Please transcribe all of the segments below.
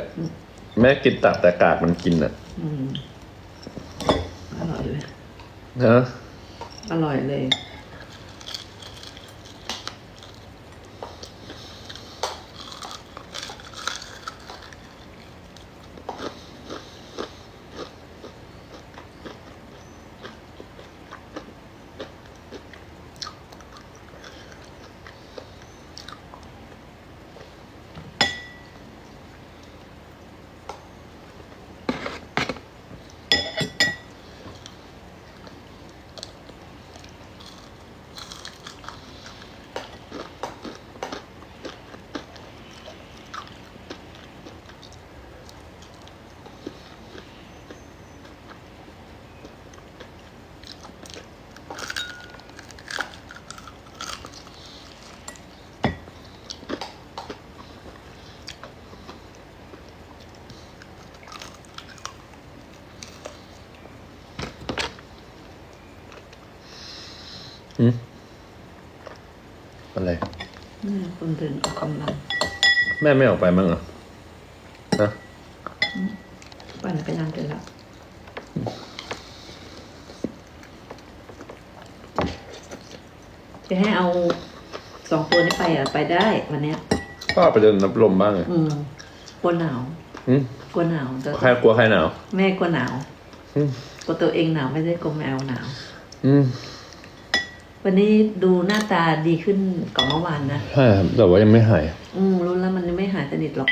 อะแม่กินตักแต่กากมันกินอะอืมอร่อยเลยฮะอร่อยเลย นี่คนเดินออกกำลัง แม่ไม่ออกไปมั้งเหรอฮะปั่นจักรยานกันแล้วจะให้เอาสองตัวนี้ไปอะ ไปได้วันเนี้ยก็ไปเดินรับลมบ้างเลยอืมกลัวหนาวอืมกลัวหนาวแต่ใครกลัวใครหนาวแม่กลัวหนาวอืมกลัวตัวเองหนาวไม่ได้กลัวแมวหนาว อืม วันนี้ดูหน้าตาดีขึ้นกว่าเมื่อวานนะใช่ครับแต่ว่ายังไม่หาย อืมรู้แล้วมันยังไม่หายสนิทหรอก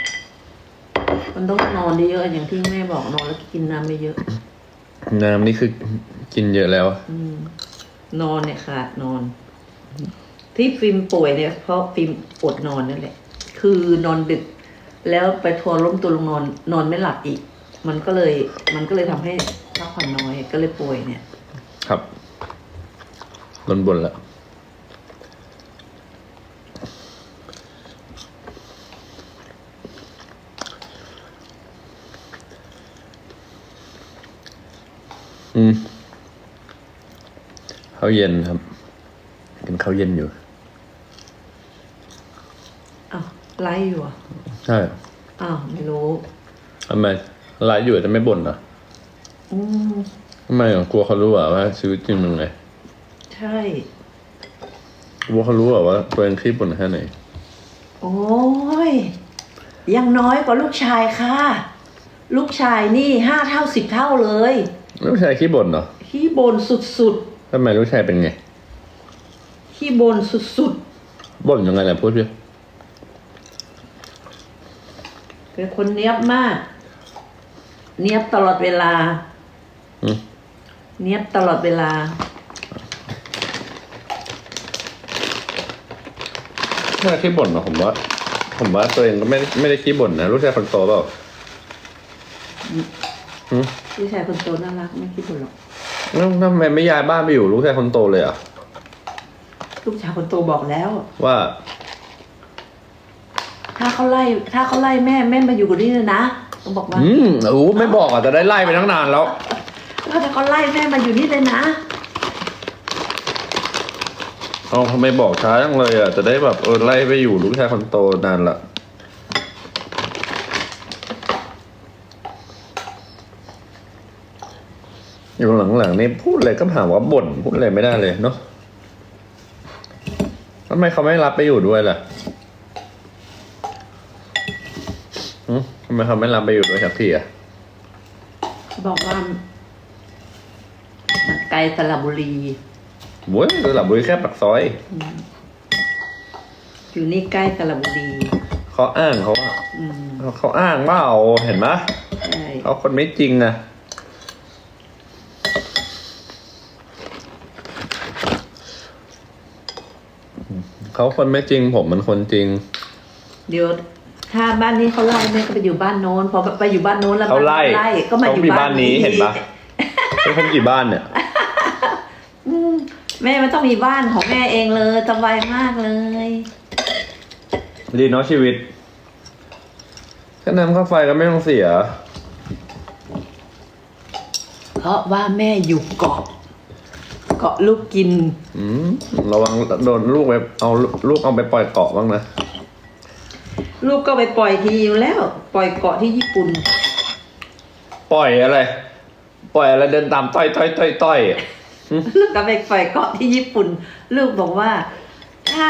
มันต้องนอนเยอะๆอย่างที่แม่บอกนอนแล้วกินน้ำไม่เยอะน้ำนี่คือกินเยอะแล้วอืม นอนเนี่ยขาดนอน ที่ฟิล์มป่วยเนี่ย เพราะฟิล์มอดนอนนั่นแหละ คือนอนดึก แล้วไปทัวร์ล้มตัวลงนอนนอนไม่หลับอีก มันก็เลย มันก็เลยทำให้พักผ่อนน้อยก็เลยป่วยเนี่ยครับ บนบนๆแล้วอืมข้าวเย็นครับ กินข้าวเย็นอยู่อ้าวไลฟ์อยู่เหรอะใช่อ้าวไม่รู้ ทำไมไลฟ์อยู่แต่ไม่บ่นเหรออืม ทำไมอะกลัวเขารู้อะว่าชีวิตจริงเป็นไง ใช่กลัวเขารู้อะว่าตัวเองขี้บ่นแค่ไหน โอ้ยยังน้อยกว่าลูกชายค่ะ ลูกชายนี่ห้าเท่าสิบเท่าเลย ลูกชายขี้บ่นเหรอขี้บนสุดทำไมลูกชายเป็นไงๆขี้บนสุดบ่นยังไงล่ะพูดดิๆ เป็นคนเนี้ยบมาก เนี้ยบตลอดเวลา อืมเนี้ยบตลอดเวลา ถ้าขี้บ่นเหรอผมว่า ผมว่าตัวเองก็ไม่ได้ไม่ได้ขี้บ่นนะลูกชายคนโตเปล่าอืมลูกชายคนโตน่ารักไม่ขี้บ่นหรอกแล้วทำไมไม่ย้ายบ้านไปอยู่ลูกชายคนโตเลยอะ ลูกชายคนโตบอกแล้ว ว่า ถ้าเขาไล่ ถ้าเขาไล่แม่แม่มาอยู่กับนี่เลยนะเขาบอกว่าอืมโอ้ไม่บอกอะจะได้ไล่ไปตั้งนานแล้ว ถ้าเขาไล่แม่มาอยู่นี่เลยนะ เอาทำไมบอกช้าจังเลยอะ จะได้แบบเออไล่ไปอยู่ลูกชายคนโตนานละอยู่หลังๆนี่พูดอะไรก็หาว่าบ่นพูดอะไรไม่ได้เลยเนาะทำไมเขาไม่รับไปอยู่ด้วยล่ะทำไมเขาไม่รับไปอยู่ด้วยสักทีอะบอกว่ามันไกลสระบุรี โว้ยสลับบุรีแค่ปากซอย อยู่นี่ใกล้สระบุรีเขาอ้างเขาอะอืมเขาเขาอ้างว่าเอาเห็นไหมใช่เขาคนไม่จริงนะเขาคนไม่จริง ผมมันคนจริง เดี๋ยวถ้าบ้านนี้เขาไล่แม่ก็ไปอยู่บ้านโน้นพอไปอยู่บ้านโน้นแล้วเขาไล่บ้นก็มาอยู่มีบ้าบ้านนนี้เห็นปะ เป็นคนกี่บ้านเนี่ยอืม แม่ไม่ต้องมีบ้านของแม่เองเลยสบายมากเลย ดีเนาะชีวิตค่าน้ำค่าไฟก็ไม่ต้องเสีย เพราะว่าแม่อยู่เกาะ เกาะลูกกิน อืมระวังโดนลูกไปเอาลูกเอาไปปล่อยเกาะบ้างนะลูกก็ไปปล่อยทีอยู่แล้ว ปล่อยเกาะที่ญี่ปุ่น ปล่อยอะไร ปล่อยอะไรเดินตามต้อยต้อยต้อยต้อยอะ ลูกก็ไปปล่อยเกาะที่ญี่ปุ่น ลูกบอกว่า ถ้า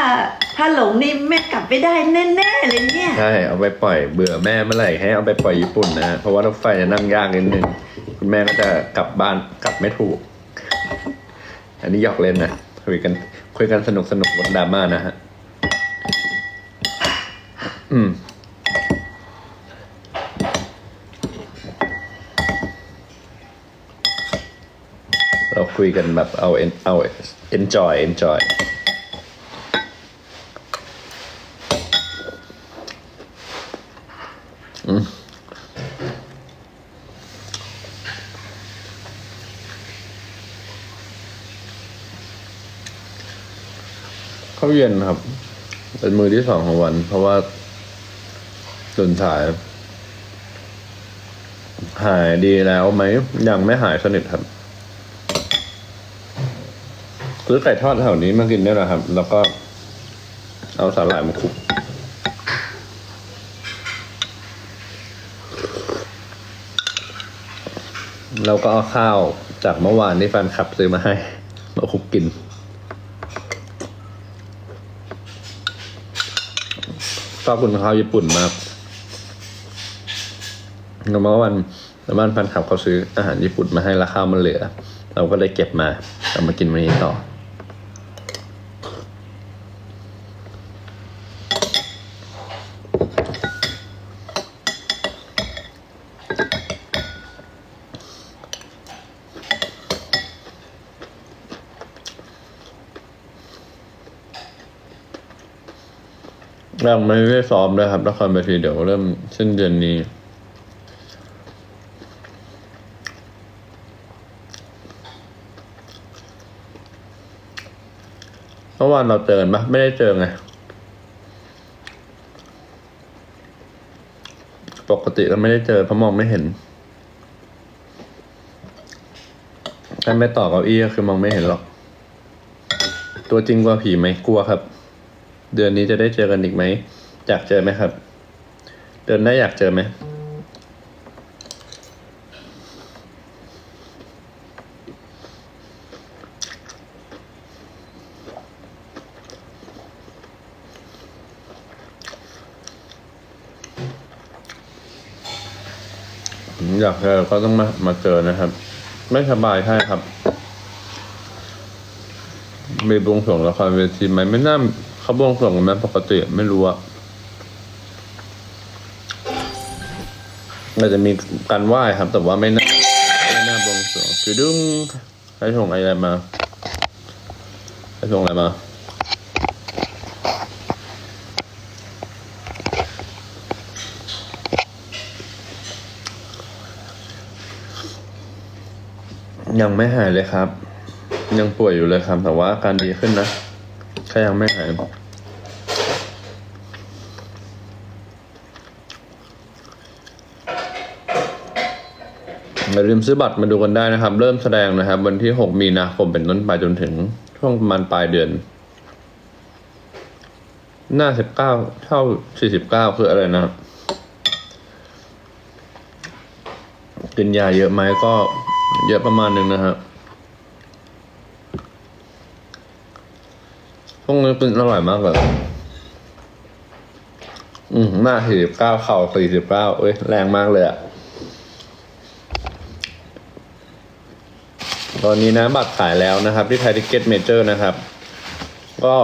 ถ้าหลงนี่แม่กลับไปได้แน่ๆเลยเนี่ยใช่เอาไปปล่อยเบื่อแม่เมื่อไหร่ให้เอาไปปล่อยญี่ปุ่นนะเพราะว่ารถไฟจะนั่งยากนิดนึงคุณแม่ก็จะกลับบ้านกลับไม่ถูก อันนี้หยอกเล่นนะคุยกัน คุยกันสนุกสนุกบนดราม่านะฮะอืม เราคุยกันแบบเอา en- เอา enjoy enjoy ข้าวเย็นครับ เป็นมือที่สองของวัน เพราะว่าตื่นสาย หายดีแล้วไหม ยังไม่หายสนิทครับ ซื้อไก่ทอดแถวนี้มากินได้แหละครับ แล้วก็เอาสาหร่ายมาคลุกแล้วก็เอาข้าวจากเมื่อวานที่แฟนคลับซื้อมาให้ มาคลุกกิน ชอบกินข้าวญี่ปุ่นมากเมื่อวันแล้วบ้านแฟนคลับเขาซื้ออาหารญี่ปุ่นมาให้แล้วข้าวมันเหลือ เราก็เลยเก็บมาเอามากินวันนี้ต่อ ยังไม่ได้ซ้อมเลยครับละครเวทีเดี๋ยวเริ่มสิ้นเดือนนี้ เมื่อวานเราเจอกันปะไม่ได้เจอไง ปกติเราไม่ได้เจอเพราะมองไม่เห็นถ้าไม่ต่อเก้าอี้ก็คือมองไม่เห็นหรอก ตัวจริงกว่าผีไหมกลัวครับ เดือนนี้จะได้เจอกันอีกไหมอยากเจอไหมครับ เดือนหน้าอยากเจอไหมอยากเจอก็ต้องมามาเจอนะครับ ไม่สบายใช่ครับมีบวงสรวงละครเวทีไหมไม่น่า เขาบวงสรวงกันไหมปกติไม่รู้อะอาจจะมีการไหว้ครับ แต่ว่าไม่น่าไม่น่าบวงสรวงคือดึงให้ส่งอะไรมาให้ส่งอะไรมายังไม่หายเลยครับ ยังป่วยอยู่เลยครับ แต่ว่าการดีขึ้นนะ แค่ยังไม่หายอย่าลืมซื้อบัตรมาดูกันได้นะครับ เริ่มแสดงนะครับ วันที่ 6 มีนาคมเป็นต้นไปจนถึงช่วงประมาณปลายเดือน หน้า 19 เท่า 49 คืออะไรนะครับ กินยาเยอะไหมก็เยอะประมาณนึงนะครับ พวกนี้เป็นอร่อยมากเลยอืมหน้าสี่สิบเก้าเข่าสี่สิบเก้าเอ้ย แรงมากเลยอะตอนนี้นะบัตรขายแล้วนะครับ ที่ไทยทิเก็ตเมเจอร์นะครับ ก็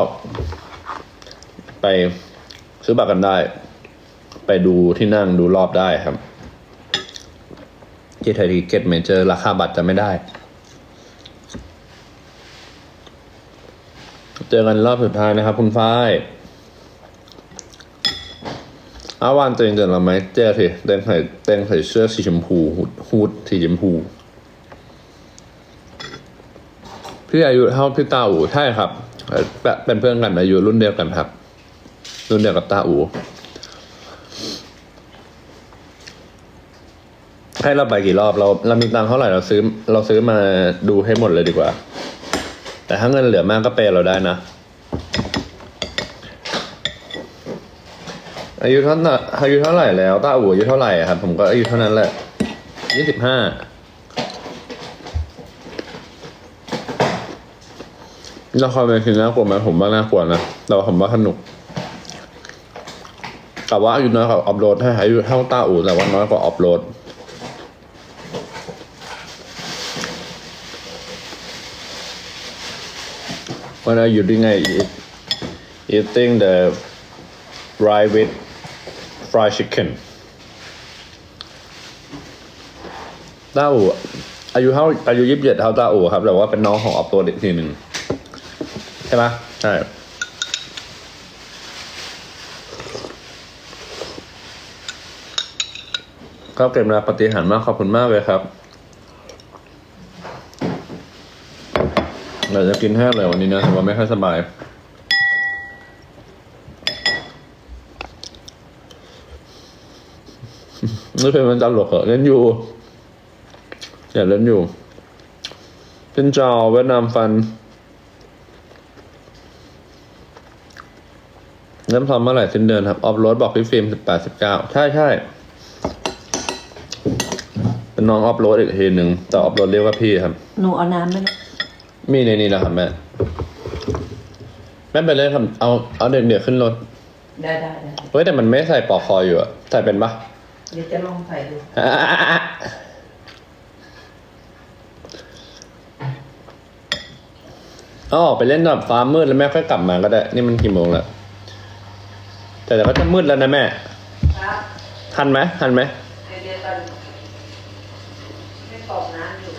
ไปซื้อบัตรกันได้ ไปดูที่นั่งดูรอบได้ครับ ที่ไทยทิเก็ตเมเจอร์ราคาบัตรจะไม่ได้ เจอกันรอบสุดท้ายนะครับ คุณฝ้ายอาวานเองเดินเราไหมเจอสิเต้นใส่เต้นใส่เสื้อสีชมพูฮูดฮูดสีชมพูพี่อายุเท่าพี่ตาอูใช่ครับเป็นเป็นเพื่อนกันอายุรุ่นเดียวกันครับ รุ่นเดียวกับตาอูให้เราไปกี่รอบเราเรามีตังค์เท่าไหร่เราซื้อ เราซื้อมาดูให้หมดเลยดีกว่า แต่ถ้าเงินเหลือมากก็เปย์เราได้นะ อายุเท่าไหร่อายุเท่าไหร่แล้วต้าอู๋อายุเท่าไหร่ครับ ผมก็อายุเท่านั้นแหละยี่สิบห้าละครเวทีน่ากลัวไหมผมว่าน่ากลัวนะแต่ว่าผมว่าสนุกแต่ว่าอายุน้อยกว่าออฟโรดถ้าอายุเท่าต้าอู๋แต่ว่าน้อยกว่าออฟโรด What are you doing? I eat, eating the rye with fried chicken. ต้าอูอายุเท่าอายุยี่สิบเจ็ดเท่าต้าอู่ครับแต่ว่าเป็นน้องของออฟโรดอีกทีหนึ่งใช่ไหมใช่ก็เก็บมาปฏิหารมากขอบคุณมากเลยครับ เราจะกินแห้งเลยวันนี้นะแต่ว่าไม่ค่อยสบาย นี่เป็นมันจันหลกเหรอเล่นอยู่อย่าเล่นอยู่เป็นจาวเวียดนามฟันเริ่มทำเมื่อไหร่สิ้นเดือนครับ ออฟโรดบอกพี่ฟิล์มสิบแปดสิบเก้าใช่ใช่เป็นน้องออฟโรดอีกทีหนึ่งแต่ออฟโรดเรียกว่าพี่ครับ หนูเอาน้ำไหมลูก มีในนี้แหละครับแม่แม่ไปเลยครับเอาเอาเด็กๆขึ้นรถได้ได้ได้เฮ้ยแต่มันไม่ใส่ปลอกคออยู่อะใส่เป็นปะเดี๋ยวจะลองใส่ดูอ๋อไปเล่นแบบฟ้ามืดแล้วแม่ค่อยกลับมาก็ได้ นี่มันกี่โมงแล้วแต่เดี๋ยวก็จะมืดแล้วนะแม่ ครับทันไหมทันไหมเดี๋ยวเดี๋ยวก่อนไม่กรอกน้ำอยู่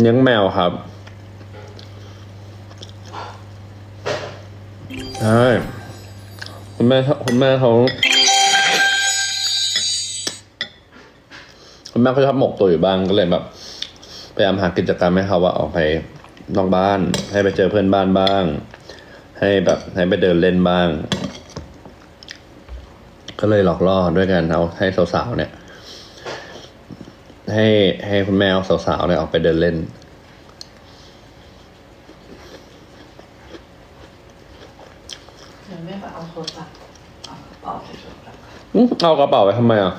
เลี้ยงแมวครับใช่คุณแม่คุณแม่เขาคุณแม่เขาชอบหมกตัวอยู่บ้างก็เลยแบบพยายามหากิจกรรมให้เขาว่าออกไปนอกบ้าน ให้ไปเจอเพื่อนบ้านบ้าง ให้แบบให้ไปเดินเล่นบ้าง ก็เลยหลอกล่อด้วยกันเอาให้สาวๆเนี่ย ให้ให้คุณแม่เอาสาวๆเนี่ยออกไปเดินเล่น เดี๋ยวแม่ก็เอาโทรศัพท์เอากระเป๋าใส่โทรศัพท์อื้อเอากระเป๋าไปทำไมอะ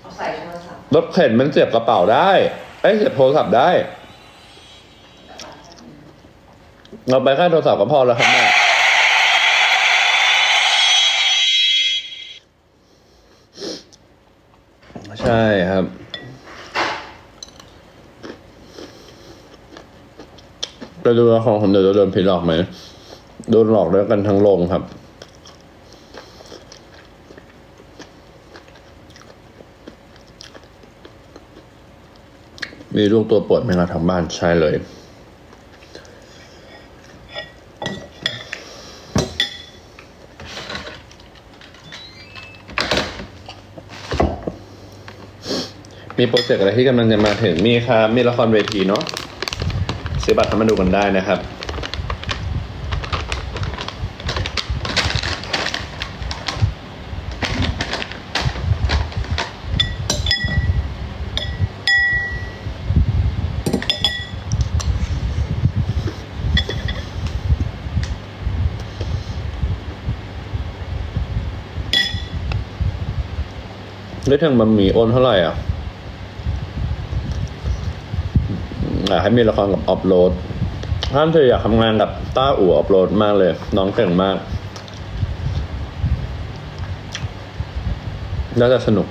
เอาใส่โทรศัพท์รถเข็นมันเสียบกระเป๋าได้ไอ้ยเสียบโทรศัพท์ได้ เราไปแค่โทรศัพท์ก็พอแล้วครับแม่ ใช่ครับ ไปดูละครผมเดี๋ยวโดนผีหลอกไหม โดนหลอกด้วยกันทั้งโรงครับ มีลูกตัวปวดไหมครับทางบ้านใช่เลย มีโปรเจกต์อะไรที่กำลังจะมาถึงมีครับมีละครเวทีเนาะซื้อบัตรเข้ามาดูกันได้นะครับได้ถึงบะหมี่โอนเท่าไหร่อะ อยากให้มีละครกับออฟโหลดท่านเธออยากทำงานกับต้าอู่ออฟโหลดมากเลย น้องเก่งมาก น่าจะสนุก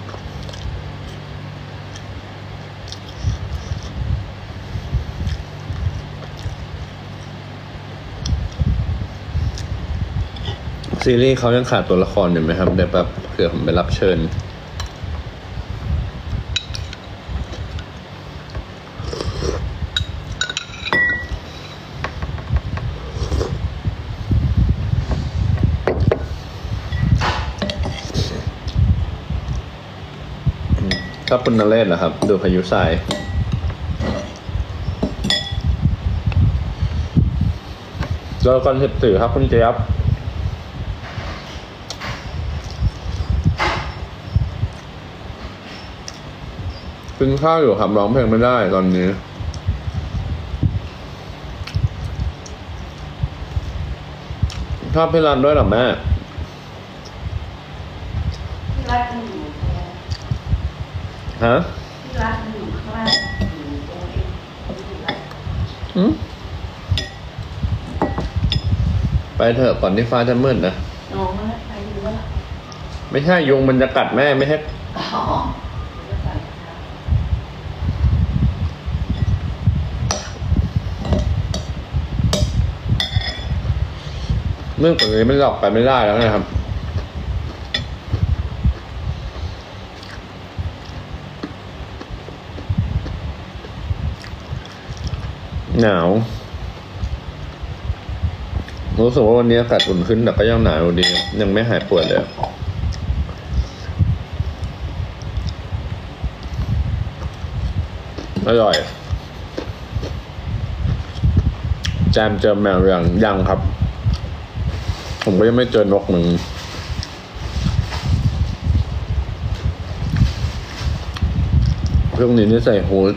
ซีรีส์เขายังขาดตัวละครอยู่ไหมครับเดี๋ยวแบบเผื่อผมไปรับเชิญ ถ้า คุณนเรศนะครับ ดูพายุทรายแล้วก่อนสิบสื่อครับคุณเจี๊ยบกินข้าวอยู่ครับร้องเพลงไม่ได้ตอนนี้ชอบพี่รันด้วยหรอแม่ พี่รักมันอยู่ข้างล่าง ฮะพี่รักมันอยู่ข้างล่างอยู่ตรงนี้พี่รักอืมไปเถอะก่อนที่ฟ้าจะมืดนะน้องนะใครดูว่าไม่ใช่ยุงมันจะกัดแม่ไม่ให้อ๋อเดี๋ยวใส่ค่ะเรื่องแบบนี้มันหลอกไปไม่ได้แล้วนะครับ หนาว รู้สึกว่าวันนี้อากาศอุ่นขึ้นแต่ก็ยังหนาวอยู่ดี ยังไม่หายปวดเลยอร่อย แจมเจอแมวยังยังครับ ผมก็ยังไม่เจอนกหนึ่งช่วงนี้นี่ใส่ฮูด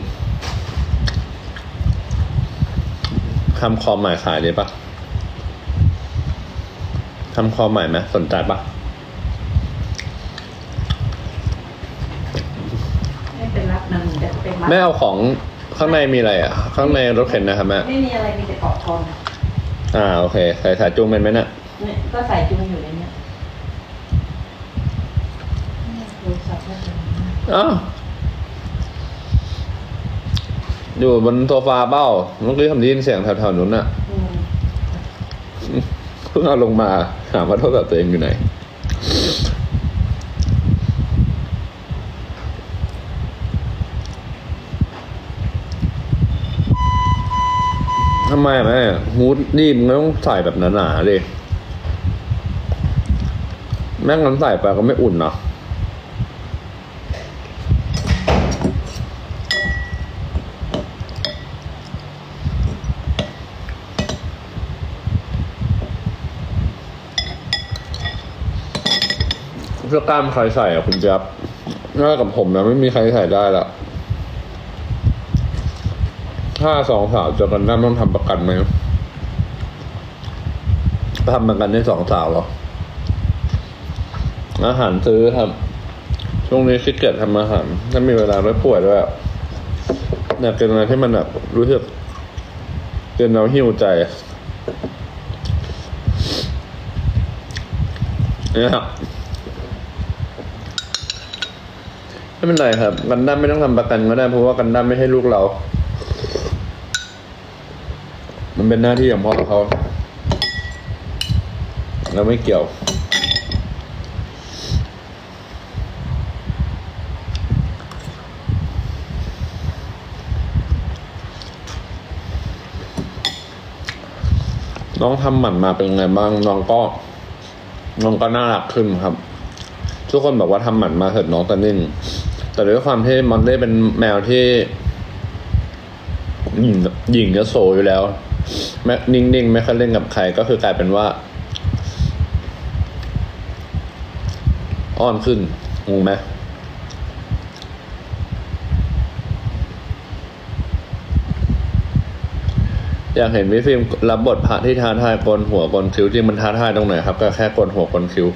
ทำคอใหม่ขายดีปะทำคอใหม่ไหมสนใจปะไม่เป็นรักนางจะเป็นรักแม่เอาของข้างในมีอะไรอะ ข้างในรถเข็นนะครับแม่ ไม่มีอะไรมีแต่เกาะทองอ่าโอเค ใส่สายจูงเป็นไหมน่ะ เนี่ยก็ใส่จุงอยู่ในเนี้ยเนี่ยโทรศัพท์ไม่เป็นไรอ้าว อยู่บนโซฟาเบ้าเมื่อกี้ผมได้ยินเสียงแถวๆนู้นน่ะอืมเพิ่งเอาลงมาถามว่าโทรศัพท์ตัวเองอยู่ไหน ทำไมอะแม่ฮูดนี่มันต้องใส่แบบหนาๆเลย แม่งั้นใส่ไปก็ไม่อุ่นเนาะ สื้อกล้ามใครใส่อะคุณเจ๊ยบน่ากับผมนะไม่มีใครใส่ได้ละถ้าสองสาวเจอกันได้ต้องทำประกันไหมทำประกันได้สองสาวเหรอ อาหารซื้อครับ ช่วงนี้ขี้เกียจทำอาหารถ้ามีเวลาไม่ป่วยด้วยอะอยากกินอะไรที่มันแบบรู้สึกกินแล้วหิวใจเนี่ยครับ ไม่เป็นไรครับ กันดั้มไม่ต้องทำประกันก็ได้เพราะว่ากันดั้มไม่ใช่ลูกเรา มันเป็นหน้าที่ของพ่อเขาเราไม่เกี่ยวน้องทำหมันมาเป็นไงบ้างน้องก็น้องก็น่ารักขึ้นครับ ทุกคนบอกว่าทำหมันมาเถิดน้องตะนิ่ง แต่ด้วยความที่มอนเล่เป็นแมวที่หญิงหญิงจะโซอยู่แล้วแม่นิ่งๆ ไม่ค่อยเล่นกับใครก็คือกลายเป็นว่า อ้อนขึ้นงงไหมอยากเห็นพี่ฟิล์มรับบทพระที่ท้าทายโกนหัวกนคิ้วจริงมันท้าทายตรงไหนครับ ก็แค่โกนหัวกนคิ้ว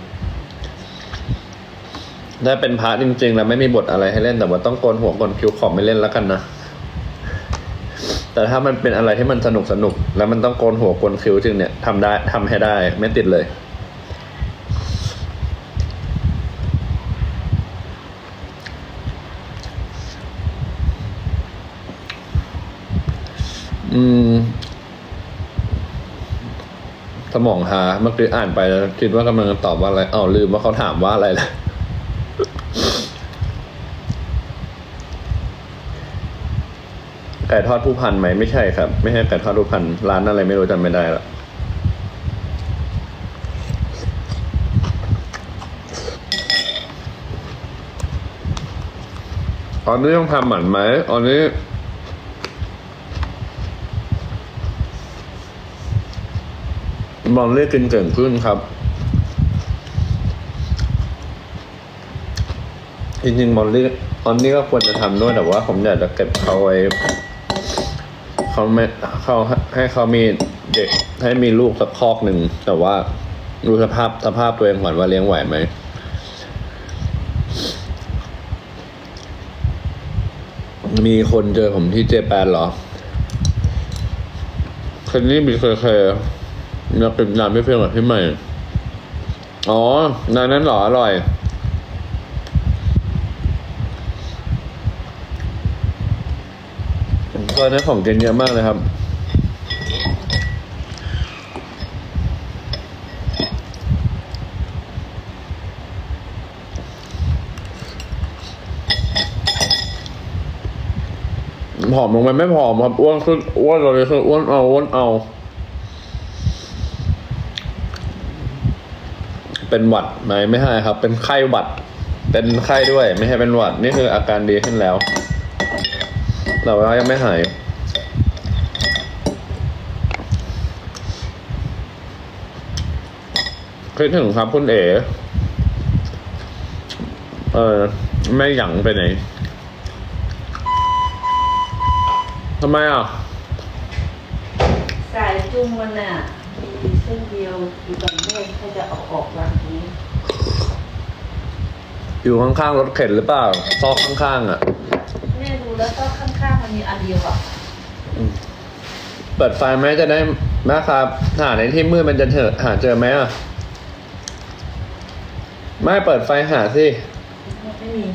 ถ้าเป็นพระจริง ๆ แล้วไม่มีบทอะไรให้เล่นแต่ว่าต้องโกนหัวโกนคิ้วขอไม่เล่นแล้วกันนะแต่ถ้ามันเป็นอะไรที่มันสนุกสนุก แล้วมันต้องโกนหัวโกนคิ้วจริงเนี่ยทำได้ทำให้ได้ ไม่ติดเลย อืม สมองหาเมื่อกี้อ่านไปแล้วคิดว่ากำลังตอบว่าอะไรอ้าลืมว่าเขาถามว่าอะไรแล้ว ไก่ทอดผู้พันไหมไม่ใช่ครับ ไม่ใช่ไก่ทอดผู้พันร้านอะไรไม่รู้จำไม่ได้ละตอนนี้ต้องทำหมันไหมตอนนี้ มองเลขกินเก่งขึ้นครับจริงๆมอลลี่ตอนนี้ก็ควรจะทำด้วยแต่ว่าผมอยากจะเก็บเขาไว้ เขาไม่เขาให้เขามีเด็กให้มีลูกสักคอกหนึ่งแต่ว่าดูสภาพสภาพตัวเองก่อนว่าเลี้ยงไหวไหมมีคนเจอผมที่เจแปนเหรอคนนี้มีเคยเคยอยากกินน้ำไม่เพียงกับพี่ใหม่ อ๋อ นานนั้นเหรออร่อย ตอนนั้ของกินเยอะมากเลยครับ ผอมลงไปไม่ผอมครับอ้วนขึ้นอ้วนเลยคืออ้วนเอาอ้วนเอา เป็นหวัดไหมไม่ใช่ครับ เป็นไข้หวัด เป็นไข้ด้วย ไม่ใช่เป็นหวัด นี่คืออาการดีขึ้นแล้ว แต่ว่ายังไม่หาย คิดถึงครับคุณเอ๋ เออแม่หยังไปไหน ทำไมอะ สายจุงมันน่ะมีเส้นเดียวอยู่กับแม่ถ้าจะเอาออกวางตรงนี้ อยู่ข้างๆรถเข็นหรือเปล่า ซอกข้างๆอะแม่ ดูแล้วก็ข้างๆมันมีอันเดียวอะเปิดไฟไหมจะได้นะครับ หาในที่มืดมันจะเถอะหาเจอไหมอะ ไม่เปิดไฟหาสิ ไม่มี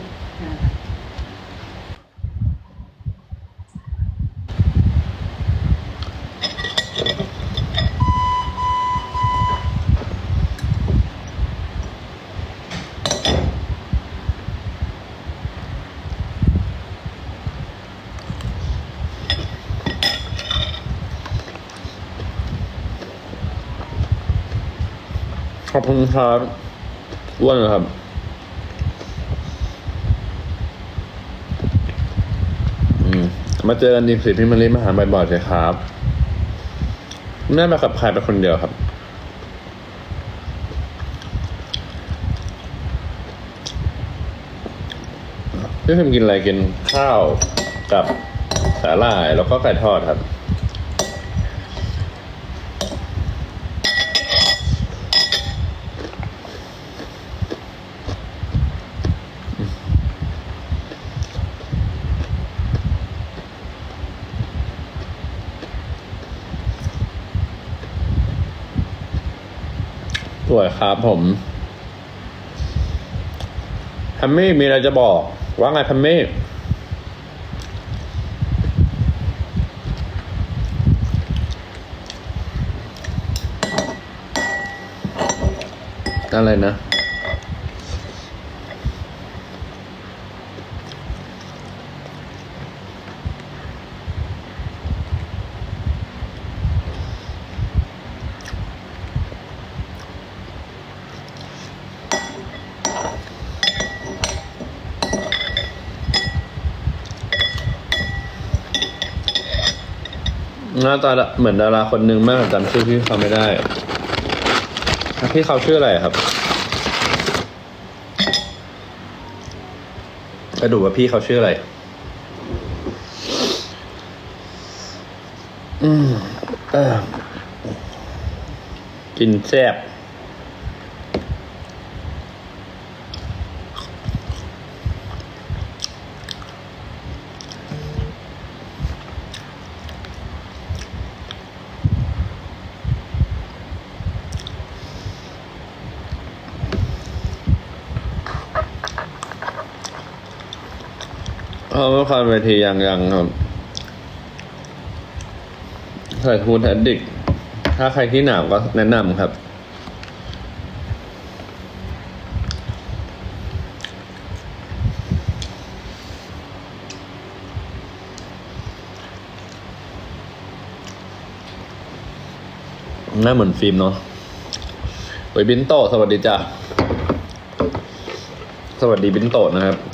อะขอบคุณครับอ้วนเหรอครับ อืม มาเจอกันดีสิพี่มารีมาหาบ่อยๆเลยครับแม่มากับใครเป็นคนเดียวครับ พี่พิมกินอะไรกินข้าวกับสาหร่ายแล้วก็ไก่ทอดครับ วยครับผมแฮมมี่มีอะไรจะบอก ว่าไงแฮมมี่อะไรนะ หน้าตาเหมือนดาราคนหนึ่งมากแต่จำชื่อพี่เขาไม่ได้ พี่เขาชื่ออะไรครับจะดูว่าพี่เขาชื่ออะไร อืมเออกินแซ่บเอา เมื่อควาทียังยังครับใส่ทูนแทดดิกถ้าใครที่หนาวก็แนะนำครับ หน้าเหมือนฟิล์มเนาะโอ้บินโต สวัสดีจ้ะ สวัสดีบินโตนะครับ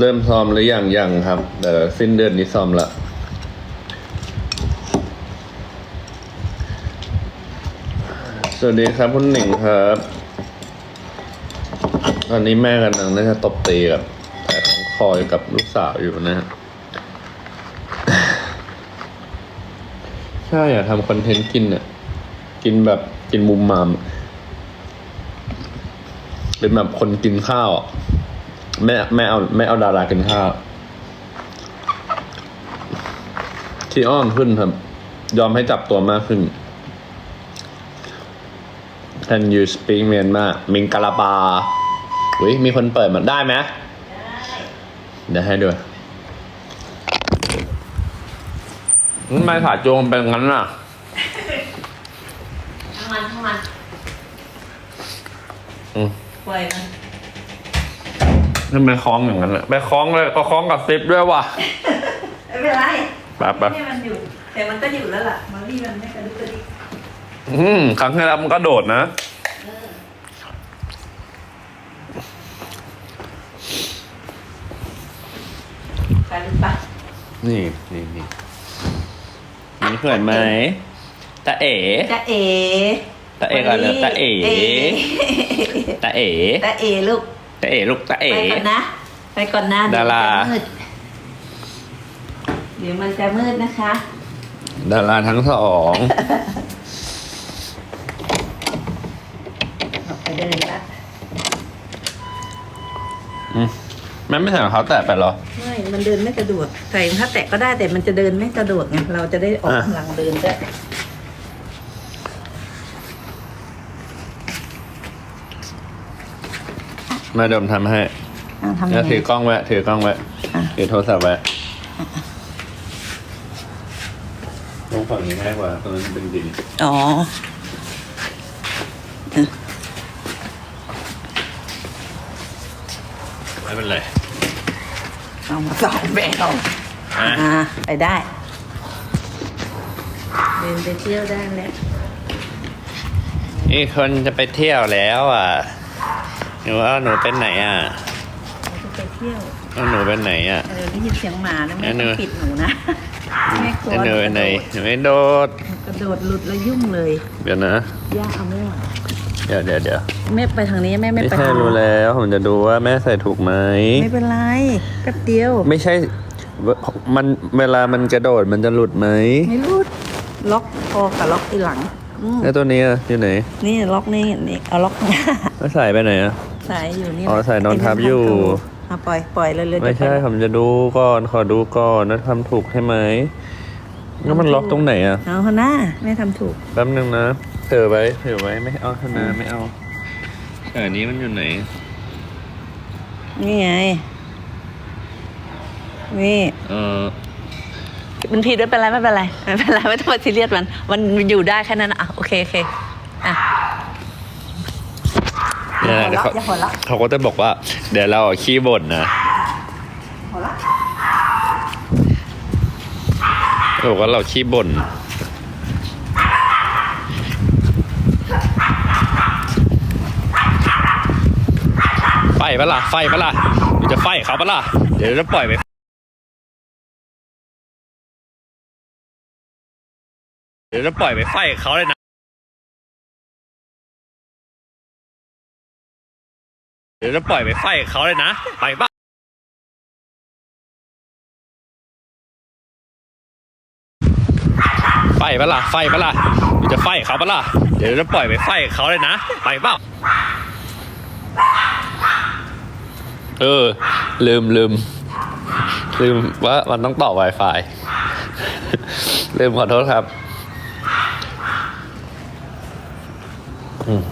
เริ่มซ้อมหรือยังยังครับเดี๋ยวสิ้นเดือนนี้ซ้อมละสวัสดีครับคุณหนิงครับ ตอนนี้แม่กำลังน่าจะตบตีกับแต่ของคอยกับลูกสาวอยู่นะฮะใช่อยากทำคอนเทนต์กินเนี่ยกินแบบกินมุมมามเป็นแบบคนกินข้าวอะ ไม่ไม่เอาไม่เอาดารากินข้าวที่อ้อนขึ้นครับ ยอมให้จับตัวมากขึ้น Can you speak Myanmar มิงกะลาบาอุ้ยมีคนเปิดมันได้ไหมเดี๋ยวให้ด้วยทำไมขาโจงเป็นงั้นน่ะทั้งมันทั้งมันอืมปล่อยมัน ทำไมคล้องอย่างนั้นอะไปคล้องเลยก็คล้องกับซิปด้วยว่ะไม่เป็นไรแป๊บแป๊บให้มันอยู่ แต่มันก็อยู่แล้วล่ะมารีมันไม่กระดุกกระดิกอืมครั้งที่แล้วมันก็โดดนะไปหรือเปล่านี่นี่นี่นี่เพื่อนไหมตาเอ๋จะเอ๋ตาเอ๋ก่อนเลยตาเอ๋ตาเอ๋ตาเอ๋ลูก ตาเอ๋ลูกตาเอ๋ไปก่อนนะ ไปก่อนนะดาราเดี๋ยวมันจะมืดเดี๋ยวมันจะมืดนะคะ ดาราทั้งสองออกไปเดินละอืมแม่ไม่ใส่รองเท้าแตะไปเหรอ ไม่ มันเดินไม่สะดวกใส่ถ้าแตะก็ได้แต่มันจะเดินไม่สะดวกไง เราจะได้ออกอะกำลังเดินได้ แม่เดิมทำให้อะทำยัแล้วงไงถือกล้องไว้ถือกล้องไว้อะถือโทรศัพท์ไว้ตรงฝั่งนี้ง่ายกว่าตรงนั้นเป็นดินอ๋อไม่เป็นไรเอามาสองแบบ อะอ่าไปได้ เดินไปเที่ยวได้แล้ว นี่คนจะไปเที่ยวแล้วอะห นูเอาหนูเป็นไหนอะเราจะไปเที่ยวเอาหนูเป็นไหนอะ เออได้ยินเสียงหมาแล้วอัไม่นหนึ่ต้องงปิดหนูนะแม่กลัวเอาหนูเป็นไหนหนูไม่โดด กระโดดหลุดแล้วยุ่งเลยเดี๋ยวนะ ย่าเอาไม่ไหวเดี๋ยวเดี๋ยวเดี๋ยวแม่ไปทางนี้แม่ไม่ไม่ไปใช่ทางรู้แล้วผมจะดูว่าแม่ใส่ถูกไหม ไม่เป็นไรแป๊บเดียว ไม่ใช่เวมันเวลามันกระโดดมันจะหลุดไหมไม่รูดล็อกคอกับล็อกทีหลังอืมแล้วตัวนี้อะอยู่ไหนนี่ล็อกนี่นี่เอาล็อกข้างหน้า แล้วใส่ไปไหนอะ สายอยู่นี่อ๋อสายนอนทับอยู่เอาปล่อยปล่อยเลยเลยไม่ใช่ผมจะดูก่อนขอดูก่อนนะทำถูกใช่ไหมแล้วมันล็อกตรงไหนอะเอาข้างหน้าแม่ทำถูกแป๊บนึงนะเถือไว้เถือไว้ไม่เอาขนาดไม่เอาเออนี้มันอยู่ไหน นี่ไงนี่เออมันผิดไม่เป็นไรไม่เป็นไรไม่เป็นไรไม่ต้องไปซีเรียสมัน มันอยู่ได้แค่นั้นอะโอเคโอเคอะ เนี่ยเดี๋ยวเขาอย่าหัวเราะเขาก็จะบอกว่า เดี๋ยวเราอะขี้บ่นนะหัวเราะเขาบอกว่าเราขี้บ่นไฟปะล่ะไฟปะล่ะเดี๋ยวจะไฟเขาปะล่ะเดี๋ยวจะปล่อยไปเดี๋ยวจะปล่อยไปไฟเขาเลยนะ เดี๋ยวจะปล่อยไปไฟเขาเลยนะ ไปปะไฟปะล่ะไฟปะล่ะเดี๋ยวจะไฟเขาปะล่ะเดี๋ยวจะปล่อยไปไฟเขาเลยนะ ไปเปล่าเออ ลืมลืมลืมว่ามันต้องต่อ Wi-Fi ลืมขอโทษครับ อืม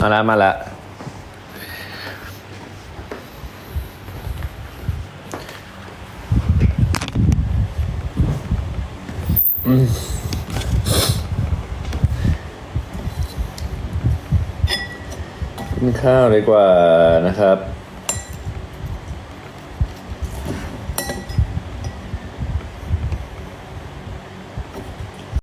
มาแล้วมาแล้วอืมกินข้าวดีกว่านะครับ